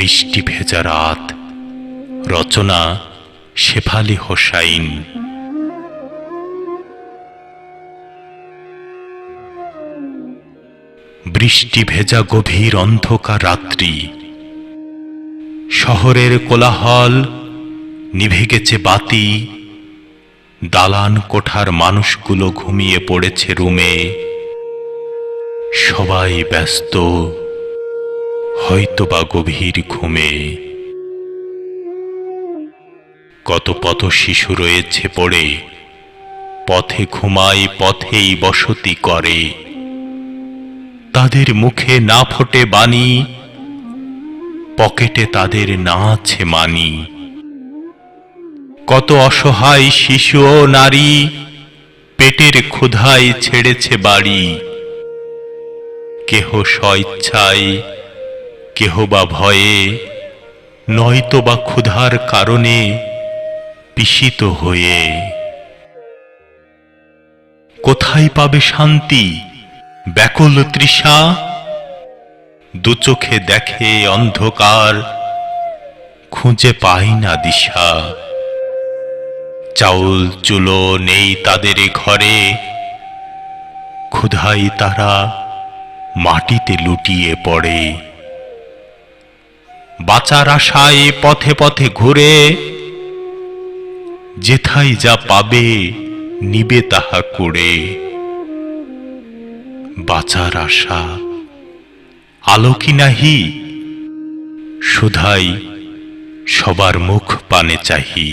বৃষ্টি ভেজা রাত। রচনা শেফালি হোসাইন। বৃষ্টি ভেজা গভীর অন্ধকার রাত্রি। শহরের কোলাহল নিভে গেছে বাতি। দালান কোঠার মানুষগুলো ঘুমিয়ে পড়েছে রুমে। সবাই ব্যস্ত। হয়তোবা গভীর ঘুমে। কত পথ শিশু রয়েছে পড়ে, পথে ঘুমায়, পথেই বসতি করে। তাদের মুখে না ফোটে বাণী, পকেটে তাদের না আছে মানি। কত অসহায় শিশু ও নারী, পেটের ক্ষুধায় ছেড়েছে বাড়ি। কেহ স্বইচ্ছায় কেহ বা ভয়ে নয়তো বা ক্ষুধার কারণে পিষিত হয়ে। কোথায় পাবে শান্তি? ব্যাকুল তৃষা? দু চোখে দেখে অন্ধকার, খুঁজে পাই না দিশা। চাউল, চুলো নেই তাদের ঘরে ক্ষুধাই তারা মাটিতে লুটিয়ে পড়ে। বাঁচার আশায় পথে পথে ঘুরে, যেথাই যা পাবে নিবে তাহা করে। বাঁচার আশা আলো কি নাহি, সুধাই সবার মুখ পানে চাহি।